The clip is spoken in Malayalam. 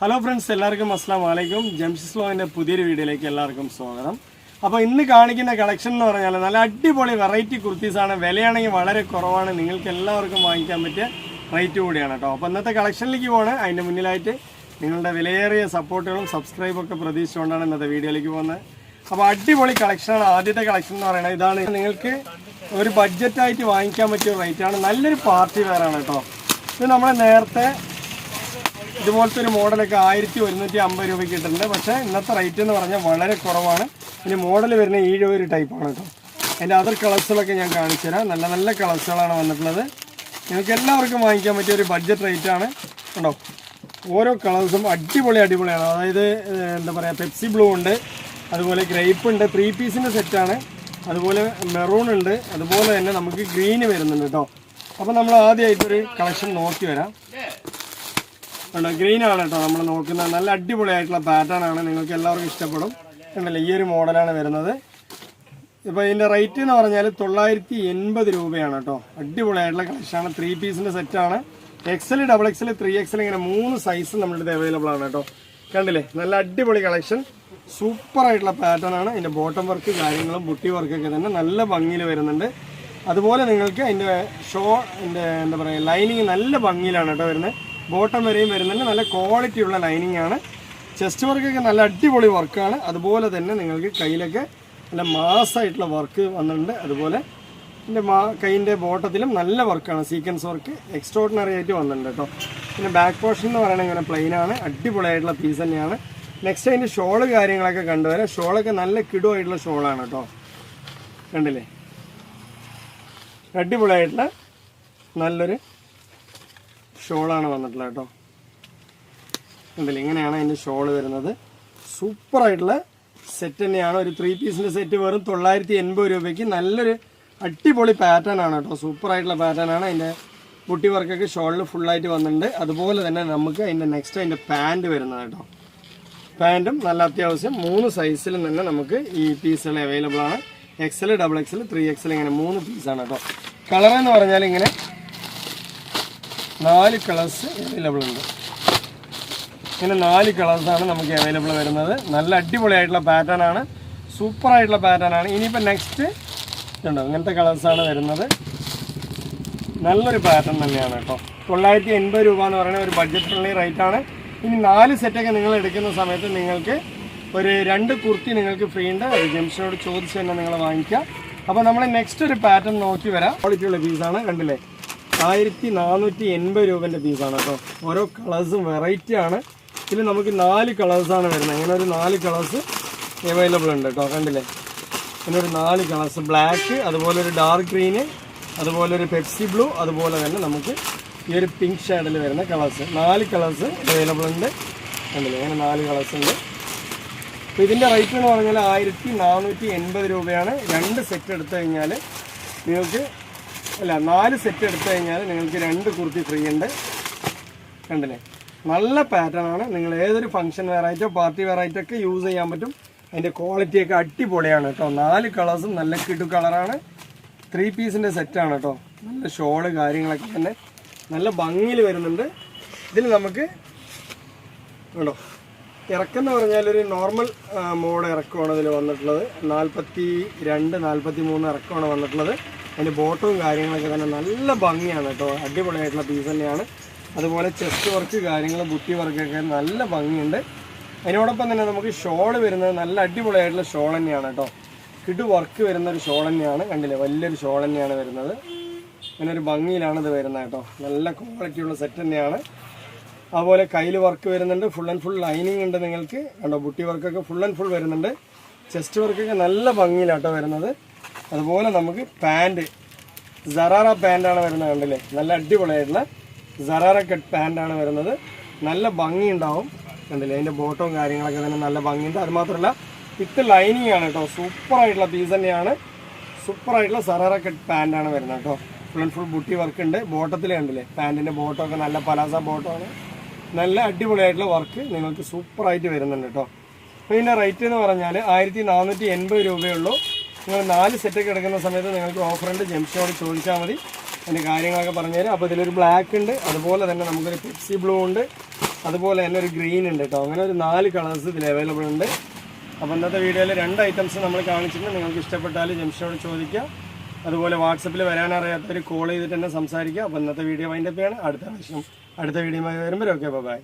ഹലോ ഫ്രണ്ട്സ് എല്ലാവർക്കും അസ്സാം വലൈക്കും ജംഷിസ് ലോങ്ങിന്റെ പുതിയൊരു വീഡിയോയിലേക്ക് എല്ലാവർക്കും സ്വാഗതം. അപ്പോൾ ഇന്ന് കാണിക്കുന്ന കളക്ഷൻ എന്ന് പറഞ്ഞാൽ നല്ല അടിപൊളി വെറൈറ്റി കുർത്തീസാണ് വിലയാണെങ്കിൽ വളരെ കുറവാണ്. നിങ്ങൾക്ക് എല്ലാവർക്കും വാങ്ങിക്കാൻ പറ്റിയ റേറ്റ് കൂടിയാണ് കേട്ടോ. അപ്പോൾ ഇന്നത്തെ കളക്ഷനിലേക്ക് പോകണം അതിന്റെ മുന്നിലായിട്ട് നിങ്ങളുടെ വിലയേറിയ സപ്പോർട്ടുകളും സബ്സ്ക്രൈബൊക്കെ പ്രതീക്ഷിച്ചുകൊണ്ടാണ് ഇന്നത്തെ വീഡിയോയിലേക്ക് പോകുന്നത്. അപ്പോൾ അടിപൊളി കളക്ഷനാണ് ആദ്യത്തെ കളക്ഷൻ എന്ന് പറയുന്നത് ഇതാണ്. നിങ്ങൾക്ക് ഒരു ബഡ്ജറ്റായിട്ട് വാങ്ങിക്കാൻ പറ്റിയ റേറ്റാണ് നല്ലൊരു പാർട്ടി വെയറാണ് കേട്ടോ. ഇത് നമ്മൾ നേരത്തെ ഇതുപോലത്തെ ഒരു മോഡലൊക്കെ ആയിരത്തി ഒരുന്നൂറ്റി അമ്പത് രൂപയ്ക്ക് കിട്ടുന്നുണ്ട് പക്ഷേ ഇന്നത്തെ റേറ്റ് എന്ന് പറഞ്ഞാൽ വളരെ കുറവാണ്. ഇനി മോഡൽ വരുന്ന ഈ ഒരു ടൈപ്പാണ് കേട്ടോ. അതിന്റെ അതർ കളേഴ്സുകളൊക്കെ ഞാൻ കാണിച്ചു തരാം. നല്ല നല്ല കളേഴ്സുകളാണ് വന്നിട്ടുള്ളത്. നിങ്ങൾക്ക് എല്ലാവർക്കും വാങ്ങിക്കാൻ പറ്റിയ ഒരു ബഡ്ജറ്റ് റേറ്റ് ആണ്. കേട്ടോ ഓരോ കളേഴ്സും അടിപൊളി അടിപൊളിയാണ്. അതായത് എന്താ പറയുക പെപ്സി ബ്ലൂ ഉണ്ട്. അതുപോലെ ഗ്രേപ്പ് ഉണ്ട്. ത്രീ പീസിന്റെ സെറ്റാണ് അതുപോലെ മെറൂൺ ഉണ്ട്. അതുപോലെ തന്നെ നമുക്ക് ഗ്രീന് വരുന്നുണ്ട് കേട്ടോ. അപ്പോൾ നമ്മൾ ആദ്യമായിട്ടൊരു കളക്ഷൻ നോക്കി വരാം. കണ്ടോ ഗ്രീൻ ആണ് കേട്ടോ നമ്മൾ നോക്കുന്നത്. നല്ല അടിപൊളിയായിട്ടുള്ള പാറ്റേൺ ആണ്. നിങ്ങൾക്ക് എല്ലാവർക്കും ഇഷ്ടപ്പെടും. കണ്ടല്ലേ ഈ ഒരു മോഡലാണ് വരുന്നത്. ഇപ്പോൾ ഇതിന്റെ റേറ്റ് എന്ന് പറഞ്ഞാൽ തൊള്ളായിരത്തി എൺപത് രൂപയാണ് കേട്ടോ. അടിപൊളിയായിട്ടുള്ള കളക്ഷനാണ് ത്രീ പീസിന്റെ സെറ്റാണ് XL double XL three XL ഇങ്ങനെ മൂന്ന് സൈസ് നമ്മുടെ അടുത്ത് അവൈലബിൾ ആണ് കേട്ടോ. കണ്ടില്ലേ നല്ല അടിപൊളി കളക്ഷൻ സൂപ്പർ ആയിട്ടുള്ള പാറ്റേൺ ആണ്. ഇതിന്റെ ബോട്ടം വർക്ക് കാര്യങ്ങളും ബുട്ടി വർക്കൊക്കെ തന്നെ നല്ല ഭംഗിയിൽ വരുന്നുണ്ട്. അതുപോലെ നിങ്ങൾക്ക് അതിന്റെ ഷോ അതിന്റെ എന്താ പറയുക ലൈനിങ് നല്ല ഭംഗിയിലാണ് കേട്ടോ വരുന്നത്. ബോട്ടം വരെയും വരുന്നുണ്ട്. നല്ല ക്വാളിറ്റി ഉള്ള ലൈനിങ് ആണ്. ചെസ്റ്റ് വർക്കൊക്കെ നല്ല അടിപൊളി വർക്കാണ് അതുപോലെ തന്നെ നിങ്ങൾക്ക് കയ്യിലൊക്കെ നല്ല മാസമായിട്ടുള്ള വർക്ക് വന്നിട്ടുണ്ട്. അതുപോലെ എന്റെ മാ കൈയിന്റെ ബോട്ടത്തിലും നല്ല വർക്കാണ് സീക്വൻസ് വർക്ക് എക്സ്ട്രോഡിനറി ആയിട്ട് വന്നിട്ടുണ്ട് കേട്ടോ പിന്നെ ബാക്ക് പോർഷൻ എന്ന് പറയുന്നത് ഇങ്ങനെ പ്ലെയിനാണ് അടിപൊളിയായിട്ടുള്ള പീസ് തന്നെയാണ്. നെക്സ്റ്റ് അതിന്റെ ഷോൾ കാര്യങ്ങളൊക്കെ കണ്ടുവരാം. ഷോളൊക്കെ നല്ല കിടുവായിട്ടുള്ള ഷോളാണ് കേട്ടോ കണ്ടില്ലേ? അടിപൊളിയായിട്ടുള്ള നല്ലൊരു ഷോളാണ് വന്നിട്ടുള്ളത് കേട്ടോ. എന്തല്ലേ ഇങ്ങനെയാണ് അതിന്റെ ഷോൾ വരുന്നത്. സൂപ്പറായിട്ടുള്ള സെറ്റ് തന്നെയാണ്. ഒരു ത്രീ പീസിന്റെ സെറ്റ് വെറും തൊള്ളായിരത്തി എൺപത് രൂപയ്ക്ക് നല്ലൊരു അടിപൊളി പാറ്റേൺ ആണ് കേട്ടോ. സൂപ്പറായിട്ടുള്ള പാറ്റേൺ ആണ്. അതിന്റെ ബുട്ടി വർക്കൊക്കെ ഷോളിൽ ഫുള്ളായിട്ട് വന്നിട്ടുണ്ട്. അതുപോലെ തന്നെ നമുക്ക് അതിന്റെ നെക്സ്റ്റ് അതിന്റെ പാന്റ് വരുന്നത് കേട്ടോ. പാന്റും നല്ല അത്യാവശ്യം. മൂന്ന് സൈസിലും തന്നെ നമുക്ക് ഈ പീസുകൾ അവൈലബിൾ ആണ്. XL double XL three XL ഇങ്ങനെ മൂന്ന് പീസാണ് കേട്ടോ. കളർ എന്ന് പറഞ്ഞാൽ ഇങ്ങനെ നാല് കളേഴ്സ് അവൈലബിൾ ഉണ്ട്. ഇങ്ങനെ നാല് കളേഴ്സാണ് നമുക്ക് അവൈലബിൾ വരുന്നത്. നല്ല അടിപൊളിയായിട്ടുള്ള പാറ്റേൺ ആണ്. സൂപ്പർ ആയിട്ടുള്ള പാറ്റേൺ ആണ്. ഇനിയിപ്പോൾ നെക്സ്റ്റ് ഇതുണ്ടോ? ഇങ്ങനത്തെ കളേഴ്സാണ് വരുന്നത്. നല്ലൊരു പാറ്റേൺ തന്നെയാണ് കേട്ടോ. തൊള്ളായിരത്തി എൺപത് രൂപ എന്ന് പറയുന്ന ഒരു ബഡ്ജറ്റ് ഫ്രണ്ട്ലി റേറ്റ് ആണ്. ഇനി നാല് സെറ്റൊക്കെ നിങ്ങൾ എടുക്കുന്ന സമയത്ത് നിങ്ങൾക്ക് ഒരു രണ്ട് കുർത്തി നിങ്ങൾക്ക് ഫ്രീ ഉണ്ട്. അത് ജംഷനോട് ചോദിച്ച് തന്നെ നിങ്ങൾ വാങ്ങിക്കുക അപ്പോൾ നമ്മൾ നെക്സ്റ്റ് ഒരു പാറ്റേൺ നോക്കി വരാം. ക്വാളിറ്റിയുള്ള പീസാണ് കണ്ടില്ലേ? ആയിരത്തി നാനൂറ്റി എൺപത് രൂപന്റെ പീസാണ് കേട്ടോ. ഓരോ കളേഴ്സും വെറൈറ്റി ആണ്. ഇതിൽ നമുക്ക് നാല് കളേഴ്സാണ് വരുന്നത്. ഇങ്ങനെ ഒരു നാല് കളേഴ്സ് അവൈലബിൾ ഉണ്ട് കേട്ടോ കണ്ടില്ലേ? പിന്നെ ഒരു നാല് കളേഴ്സ് ബ്ലാക്ക് അതുപോലെ ഒരു ഡാർക്ക് ഗ്രീന് അതുപോലെ ഒരു പെപ്സി ബ്ലൂ അതുപോലെ തന്നെ നമുക്ക് ഈ ഒരു പിങ്ക് ഷെയ്ഡിൽ വരുന്ന കളേഴ്സ് നാല് കളേഴ്സ് അവൈലബിൾ ഉണ്ട്. കണ്ടില്ലേ? അങ്ങനെ നാല് കളേഴ്സ് ഉണ്ട്. അപ്പോൾ ഇതിന്റെ റേറ്റ് എന്ന് പറഞ്ഞാൽ ആയിരത്തി നാനൂറ്റി എൺപത് രൂപയാണ്. രണ്ട് സെറ്റ് എടുത്തു കഴിഞ്ഞാൽ നിങ്ങൾക്ക് അല്ല നാല് സെറ്റ് എടുത്തു കഴിഞ്ഞാൽ നിങ്ങൾക്ക് രണ്ട് കുർത്തി ഫ്രീ ഉണ്ട്. കണ്ടില്ലേ? നല്ല പാറ്റേൺ ആണ്. നിങ്ങൾ ഏതൊരു ഫംഗ്ഷൻ വെറൈറ്റോ പാർട്ടി വെറൈറ്റോ ഒക്കെ യൂസ് ചെയ്യാൻ പറ്റും. അതിന്റെ ക്വാളിറ്റിയൊക്കെ അടിപൊളിയാണ് കേട്ടോ. നാല് കളേഴ്സും നല്ല കിടു കളറാണ് ത്രീ പീസിന്റെ സെറ്റാണ് കേട്ടോ. നല്ല ഷോൾ കാര്യങ്ങളൊക്കെ തന്നെ. നല്ല ഭംഗിയിൽ വരുന്നുണ്ട്. ഇതിൽ നമുക്ക് കേട്ടോ ഇറക്കം എന്ന് പറഞ്ഞാൽ ഒരു നോർമൽ മോഡ് ഇറക്കമാണ് ഇതിൽ വന്നിട്ടുള്ളത്. നാൽപ്പത്തി രണ്ട് നാൽപ്പത്തി മൂന്ന് ഇറക്കമാണ് വന്നിട്ടുള്ളത്. അതിന്റെ ബോട്ടവും കാര്യങ്ങളൊക്കെ തന്നെ നല്ല ഭംഗിയാണ് കേട്ടോ. അടിപൊളിയായിട്ടുള്ള പീസ് തന്നെയാണ്. അതുപോലെ ചെസ്റ്റ് വർക്ക് കാര്യങ്ങൾ ബുട്ടി വർക്കൊക്കെ നല്ല ഭംഗിയുണ്ട്. അതിനോടൊപ്പം തന്നെ നമുക്ക് ഷോൾ വരുന്നത് നല്ല അടിപൊളിയായിട്ടുള്ള ഷോൾ തന്നെയാണ് കേട്ടോ. കിട് വർക്ക് വരുന്ന ഒരു ഷോൾ തന്നെയാണ്. കണ്ടില്ലേ? വലിയൊരു ഷോൾ തന്നെയാണ് വരുന്നത്. അങ്ങനെ ഒരു ഭംഗിയിലാണ് ഇത് വരുന്നത് കേട്ടോ. നല്ല ക്വാളിറ്റിയുള്ള സെറ്റ് തന്നെയാണ്. അതുപോലെ കയ്യിൽ വർക്ക് വരുന്നുണ്ട്. ഫുൾ ആൻഡ് ഫുൾ ലൈനിങ് ഉണ്ട് നിങ്ങൾക്ക്. കണ്ടോ? ബുട്ടി വർക്കൊക്കെ ഫുൾ ആൻഡ് ഫുൾ വരുന്നുണ്ട്. ചെസ്റ്റ് വർക്കൊക്കെ നല്ല ഭംഗിയിലാട്ടോ വരുന്നത്. അതുപോലെ നമുക്ക് പാന്റ് സറാറ പാന്റാണ് വരുന്നത് കണ്ടില്ലേ? നല്ല അടിപൊളിയായിട്ടുള്ള സറാറ കട്ട് പാന്റാണ് വരുന്നത്. നല്ല ഭംഗി ഉണ്ടാവും. കണ്ടില്ലേ? അതിന്റെ ബോട്ടവും കാര്യങ്ങളൊക്കെ തന്നെ നല്ല ഭംഗിയുണ്ട്. അത് മാത്രമല്ല വിത്ത് ലൈനിങ് ആണ് കേട്ടോ. സൂപ്പറായിട്ടുള്ള പീസ് തന്നെയാണ്. സൂപ്പർ ആയിട്ടുള്ള സറാറ കട്ട് പാന്റാണ് വരുന്നത് കേട്ടോ. Full and full booti work ഉണ്ട്. ബോട്ടത്തിൽ കണ്ടില്ലേ? പാന്റിന്റെ ബോട്ടമൊക്കെ നല്ല പലാസ ബോട്ടമാണ് നല്ല അടിപൊളിയായിട്ടുള്ള വർക്ക് നിങ്ങൾക്ക് സൂപ്പറായിട്ട് വരുന്നുണ്ട് കേട്ടോ. ഇതിന്റെ റേറ്റ് എന്ന് പറഞ്ഞാൽ ആയിരത്തി നാനൂറ്റി എൺപത് രൂപയുള്ളൂ നിങ്ങൾ നാല് സെറ്റൊക്കെ എടുക്കുന്ന സമയത്ത് നിങ്ങൾക്ക് ഓഫറുണ്ട് ജംഷനോട് ചോദിച്ചാൽ മതി. അതിന്റെ കാര്യങ്ങളൊക്കെ പറഞ്ഞുതരും. അപ്പോൾ ഇതിലൊരു ബ്ലാക്ക് ഉണ്ട്. അതുപോലെ തന്നെ നമുക്കൊരു പെപ്സി ബ്ലൂ ഉണ്ട്. അതുപോലെ തന്നെ ഒരു ഗ്രീൻ ഉണ്ട് കേട്ടോ. അങ്ങനെ ഒരു നാല് കളേഴ്സ് ഇതിൽ അവൈലബിൾ ഉണ്ട്. അപ്പോൾ ഇന്നത്തെ വീഡിയോയിൽ രണ്ട് ഐറ്റംസ് നമ്മൾ കാണിച്ചിട്ടുണ്ട്. നിങ്ങൾക്ക് ഇഷ്ടപ്പെട്ടാൽ ജംഷനോട് ചോദിക്കാം അതുപോലെ വാട്സപ്പിൽ വരാനറിയാത്തവർ കോൾ ചെയ്തിട്ട് തന്നെ സംസാരിക്കുക. അപ്പോൾ ഇന്നത്തെ വീഡിയോ വൈൻഡപ്പ് ചെയ്യണം. അടുത്ത ആവശ്യം അടുത്ത വീഡിയോ വരുമ്പോൾ ഓക്കെ ബൈ